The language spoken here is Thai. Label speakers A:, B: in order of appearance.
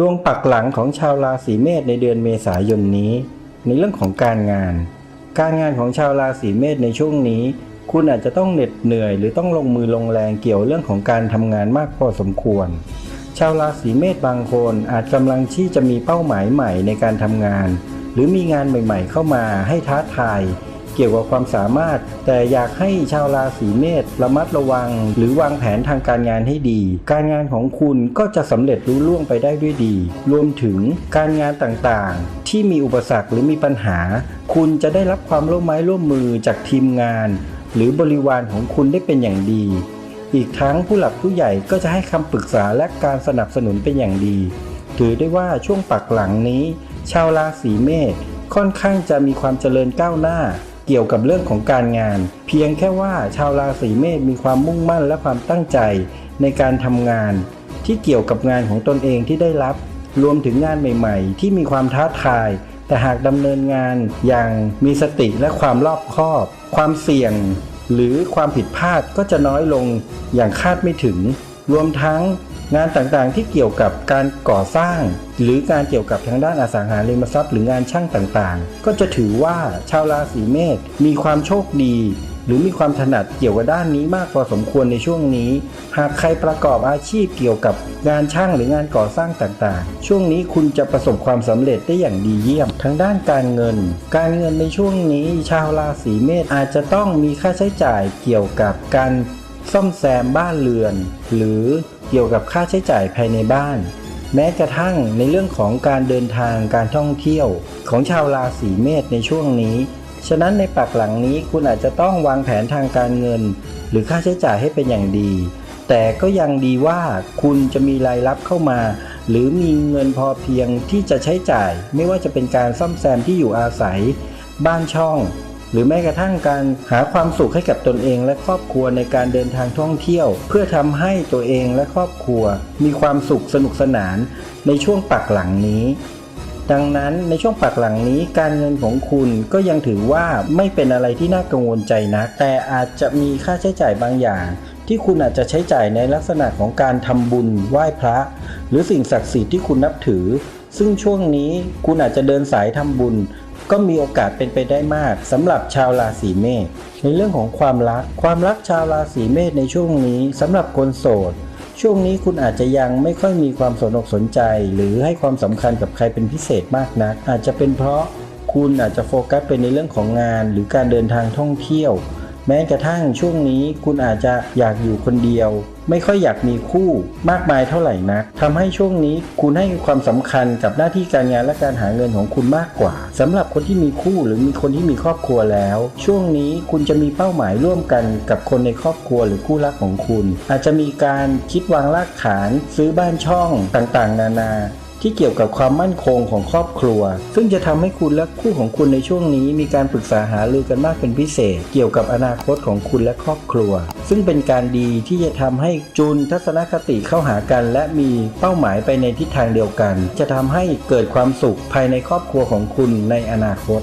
A: ดวงปักหลังของชาวราศีเมษในเดือนเมษายนนี้ ในเรื่องของการงาน การงานของชาวราศีเมษในช่วงนี้ คุณอาจจะต้องเหน็ดเหนื่อย หรือต้องลงมือลงแรงเกี่ยวเรื่องของการทำงานมากพอสมควร ชาวราศีเมษบางคนอาจกำลังที่จะมีเป้าหมายใหม่ในการทำงาน หรือมีงานใหม่ ๆ เข้ามาให้ท้าทาย กี่ยวกับความสามารถ แต่อยากให้ชาวราศีเมษระมัดระวัง หรือวางแผนทางการงานให้ดี การงานของคุณก็จะสำเร็จรุ่ล่วงไปได้ด้วยดี รวมถึงการงานต่างๆ ที่มีอุปสรรคหรือมีปัญหา คุณจะได้รับความร่วมไม้ร่วมมือจากทีมงาน หรือบริวารของคุณได้เป็นอย่างดี อีกทั้งผู้หลักผู้ใหญ่ก็จะให้คำปรึกษาและการสนับสนุนเป็นอย่างดี ถือได้ว่าช่วงปักหลังนี้ ชาวราศีเมษค่อนข้างจะมีความเจริญก้าวหน้า เกี่ยวกับเรื่องของการงาน เพียงแค่ว่าชาวราศีเมษมีความมุ่งมั่นและความตั้งใจในการทำงาน ที่เกี่ยวกับงานของตนเองที่ได้รับ รวมถึงงานใหม่ ๆ ที่มีความท้าทาย แต่หากดำเนินงานอย่างมีสติและความรอบคอบ ความเสี่ยง หรือความผิดพลาดก็จะน้อยลงอย่างคาดไม่ถึง รวมทั้ง งานต่างๆที่เกี่ยวกับการก่อสร้าง หรือการเกี่ยวกับทางด้านอสังหาริมทรัพย์หรืองานช่างต่างๆ ก็จะถือว่าชาวราศีเมษมีความโชคดี หรือมีความถนัดเกี่ยวกับด้านนี้มากพอสมควรในช่วงนี้ หากใครประกอบอาชีพเกี่ยวกับงานช่างหรืองานก่อสร้างต่างๆ ช่วงนี้คุณจะประสบความสำเร็จได้อย่างดีเยี่ยมทั้งด้านการเงิน การเงินในช่วงนี้ ชาวราศีเมษอาจจะต้องมีค่าใช้จ่ายเกี่ยวกับการซ่อมแซมบ้านเรือน หรือ เกี่ยวกับค่าใช้จ่ายภายในบ้าน แม้กระทั่งในเรื่องของการเดินทางการท่องเที่ยว ของชาวราศีเมษในช่วงนี้ ฉะนั้นในปักหลังนี้คุณอาจจะต้องวางแผนทางการเงิน หรือค่าใช้จ่ายให้เป็นอย่างดี แต่ก็ยังดีว่าคุณจะมีรายรับเข้ามา หรือมีเงินพอเพียงที่จะใช้จ่าย ไม่ว่าจะเป็นการซ่อมแซมที่อยู่อาศัย บ้านช่อง หรือแม้กระทั่งการหาความสุขให้กับตนเองและครอบครัวในการเดินทางท่องเที่ยว เพื่อทำให้ตัวเองและครอบครัว มีความสุขสนุกสนานในช่วงปักหลังนี้ ดังนั้นในช่วงปักหลังนี้การเงินของคุณก็ยังถือว่าไม่เป็นอะไรที่น่ากังวลใจนะแต่อาจจะมีค่าใช้จ่ายบางอย่างที่คุณอาจจะใช้จ่ายในลักษณะของการทำบุญไหว้พระ หรือสิ่งศักดิ์สิทธิ์ที่คุณนับถือ ซึ่งช่วงนี้คุณอาจจะเดินสายทำบุญ ก็มีโอกาสเป็นไปได้มากสำหรับชาวราศีเมษในเรื่องของความรัก ความรักชาวราศีเมษในช่วงนี้สำหรับคนโสด ช่วงนี้คุณอาจจะยังไม่ค่อยมีความสนอกสนใจ หรือให้ความสำคัญกับใครเป็นพิเศษมากนัก อาจจะเป็นเพราะคุณอาจจะโฟกัสไปในเรื่องของงาน หรือการเดินทางท่องเที่ยว แม้กระทั่งช่วงนี้คุณอาจจะอยากอยู่คนเดียว ไม่ค่อยอยากมีคู่มากมายเท่าไหร่นักทำให้ช่วงนี้คุณให้ความสำคัญกับหน้าที่การงานและการหาเงินของคุณมากกว่าสำหรับคนที่มีคู่หรือมีคนที่มีครอบครัวแล้ว ช่วงนี้คุณจะมีเป้าหมายร่วมกันกับคนในครอบครัวหรือคู่รักของคุณ อาจจะมีการคิดวางรากฐาน ซื้อบ้านช่องต่างๆ นานา ที่เกี่ยวกับความมั่นคงของครอบครัว ซึ่งจะทำให้คุณและคู่ของคุณในช่วงนี้ มีการปรึกษาหารือกันมากเป็นพิเศษ เกี่ยวกับอนาคตของคุณและครอบครัว ซึ่งเป็นการดีที่จะทำให้จูนทัศนคติเข้าหากัน และมีเป้าหมายไปในทิศทางเดียวกัน จะทำให้เกิดความสุขภายในครอบครัวของคุณในอนาคต